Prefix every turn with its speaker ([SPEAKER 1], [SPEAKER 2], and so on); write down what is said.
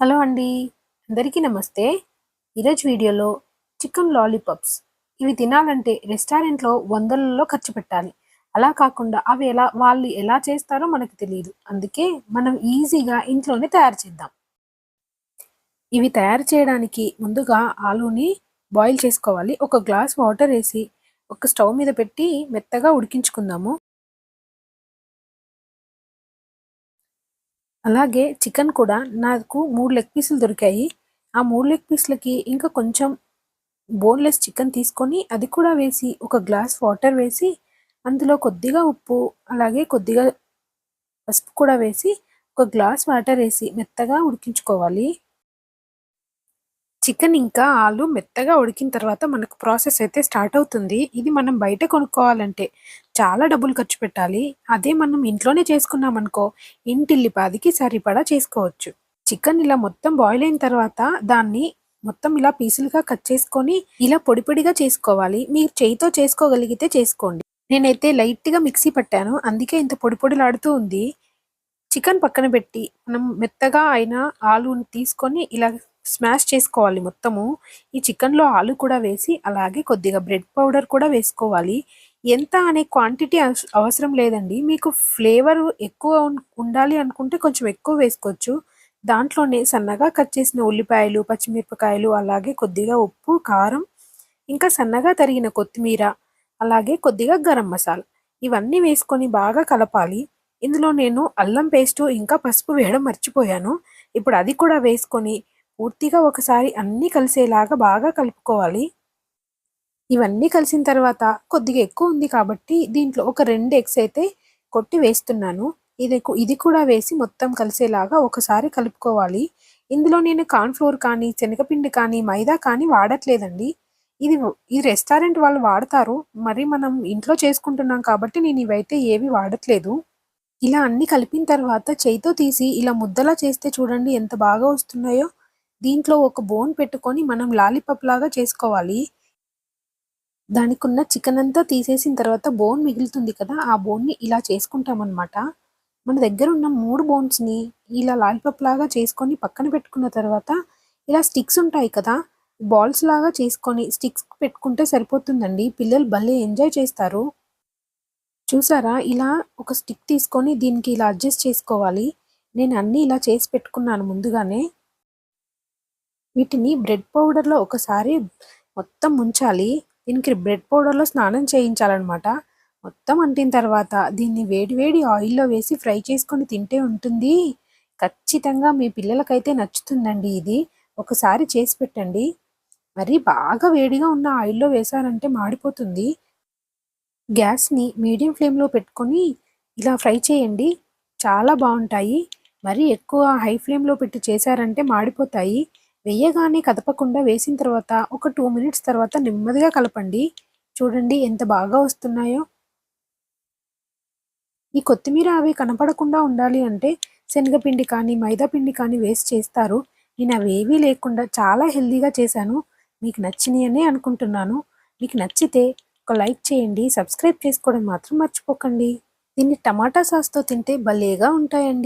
[SPEAKER 1] Hello అండి. అందరికీ నమస్తే. ఈరోజు వీడియోలో చికెన్ లాలీపాప్స్. ఇవి తినాలంటే రెస్టారెంట్లో వందలలో ఖర్చు పెట్టాలి. అలా కాకుండా అవి ఎలా వాళ్ళు ఎలా చేస్తారో మనకు తెలియదు అందుకే మనం ఈజీగా ఇంట్లోనే తయారు చేద్దాం. ఇవి తయారు చేయడానికి ముందుగా ఆలూని బాయిల్ చేసుకోవాలి. ఒక గ్లాస్ వాటర్ వేసి ఒక స్టవ్ మీద పెట్టి మెత్తగా ఉడికించుకుందాము. అలాగే చికెన్ కూడా నాకు మూడు లెగ్ పీసులు దొరికాయి. ఆ మూడు లెగ్ పీసులకి ఇంకా కొంచెం బోన్లెస్ చికెన్ తీసుకొని అది కూడా వేసి ఒక గ్లాస్ వాటర్ వేసి అందులో కొద్దిగా ఉప్పు అలాగే కొద్దిగా పసుపు కూడా వేసి ఒక గ్లాస్ వాటర్ వేసి మెత్తగా ఉడికించుకోవాలి. చికెన్ ఇంకా ఆలు మెత్తగా ఉడికిన తర్వాత మనకు ప్రాసెస్ అయితే స్టార్ట్ అవుతుంది. ఇది మనం బయట కొనుక్కోవాలంటే చాలా డబ్బులు ఖర్చు పెట్టాలి. అదే మనం ఇంట్లోనే చేసుకున్నాం అనుకో ఇంటిల్లిపాదికి సరిపడా చేసుకోవచ్చు. చికెన్ ఇలా మొత్తం బాయిల్ అయిన తర్వాత దాన్ని మొత్తం ఇలా పీసులుగా కట్ చేసుకొని ఇలా పొడి పొడిగా చేసుకోవాలి. మీరు చేయితో చేసుకోగలిగితే చేసుకోండి. నేనైతే లైట్గా మిక్సీ పట్టాను. అందుకే ఇంత పొడి పొడిలాడుతూ ఉంది. చికెన్ పక్కన పెట్టి మనం మెత్తగా అయిన ఆలుని తీసుకొని ఇలా స్మాష్ చేసుకోవాలి మొత్తము. ఈ చికెన్లో ఆలు కూడా వేసి అలాగే కొద్దిగా బ్రెడ్ పౌడర్ కూడా వేసుకోవాలి. ఎంత అనే క్వాంటిటీ అవసరం లేదండి. మీకు ఫ్లేవర్ ఎక్కువ ఉండాలి అనుకుంటే కొంచెం ఎక్కువ వేసుకోవచ్చు. దాంట్లోనే సన్నగా కట్ చేసిన ఉల్లిపాయలు పచ్చిమిరపకాయలు అలాగే కొద్దిగా ఉప్పు కారం ఇంకా సన్నగా తరిగిన కొత్తిమీర అలాగే కొద్దిగా గరం మసాలా. ఇవన్నీ వేసుకొని బాగా కలపాలి. ఇందులో నేను అల్లం పేస్టు ఇంకా పసుపు వేయడం మర్చిపోయాను. ఇప్పుడు అది కూడా వేసుకొని పూర్తిగా ఒకసారి అన్నీ కలిసేలాగా బాగా కలుపుకోవాలి. ఇవన్నీ కలిసిన తర్వాత కొద్దిగా ఎక్కువ ఉంది కాబట్టి దీంట్లో ఒక రెండు ఎగ్స్ అయితే కొట్టి వేస్తున్నాను. ఇది ఇది కూడా వేసి మొత్తం కలిసేలాగా ఒకసారి కలుపుకోవాలి. ఇందులో నేను కార్న్ఫ్లోర్ కానీ శనగపిండి కానీ మైదా కానీ వాడట్లేదండి. ఇది ఈ రెస్టారెంట్ వాళ్ళు వాడతారు. మరి మనం ఇంట్లో చేసుకుంటున్నాం కాబట్టి నేను ఇవైతే ఏవి వాడట్లేదు. ఇలా అన్ని కలిపిన తర్వాత చేయితో తీసి ఇలా ముద్దలా చేస్తే చూడండి ఎంత బాగా వస్తున్నాయో. దీంట్లో ఒక బోన్ పెట్టుకొని మనం లాలీపాప్ లాగా చేసుకోవాలి. దానికి ఉన్న చికెన్ అంతా తీసేసిన తర్వాత బోన్ మిగులుతుంది కదా ఆ బోన్ని ఇలా చేసుకుంటామన్నమాట. మన దగ్గర ఉన్న మూడు బోన్స్ని ఇలా లాలీపాప్ లాగా చేసుకొని పక్కన పెట్టుకున్న తర్వాత ఇలా స్టిక్స్ ఉంటాయి కదా బాల్స్ లాగా చేసుకొని స్టిక్స్ పెట్టుకుంటే సరిపోతుందండి. పిల్లలు భలే ఎంజాయ్ చేస్తారు. చూసారా? ఇలా ఒక స్టిక్ తీసుకొని దీనికి ఇలా అడ్జస్ట్ చేసుకోవాలి. నేను అన్నీ ఇలా చేసి పెట్టుకున్నాను ముందుగానే. వీటిని బ్రెడ్ పౌడర్లో ఒకసారి మొత్తం ముంచాలి. దీనికి బ్రెడ్ పౌడర్లో స్నానం చేయించాలన్నమాట. మొత్తం అంటిన తర్వాత దీన్ని వేడి వేడి ఆయిల్లో వేసి ఫ్రై చేసుకొని తింటే ఉంటుంది. ఖచ్చితంగా మీ పిల్లలకైతే నచ్చుతుందండి ఇది. ఒకసారి చేసి పెట్టండి. మరి బాగా వేడిగా ఉన్న ఆయిల్లో వేసారంటే మాడిపోతుంది. గ్యాస్ని మీడియం ఫ్లేమ్లో పెట్టుకొని ఇలా ఫ్రై చేయండి. చాలా బాగుంటాయి. మరి ఎక్కువ హై ఫ్లేమ్లో పెట్టి చేశారంటే మాడిపోతాయి. వేయగానే కదపకుండా వేసిన తర్వాత ఒక టూ మినిట్స్ తర్వాత నెమ్మదిగా కలపండి. చూడండి ఎంత బాగా వస్తున్నాయో. ఈ కొత్తిమీర అవి కనపడకుండా ఉండాలి అంటే శనగపిండి కానీ మైదా పిండి కానీ వేసి చేస్తారు. నేను అవేవీ లేకుండా చాలా హెల్దీగా చేశాను. మీకు నచ్చినాయనే అనుకుంటున్నాను. మీకు నచ్చితే ఒక లైక్ చేయండి. సబ్స్క్రైబ్ చేసుకోవడం మాత్రం మర్చిపోకండి. దీన్ని టమాటా సాస్తో తింటే భలేగా ఉంటాయండి.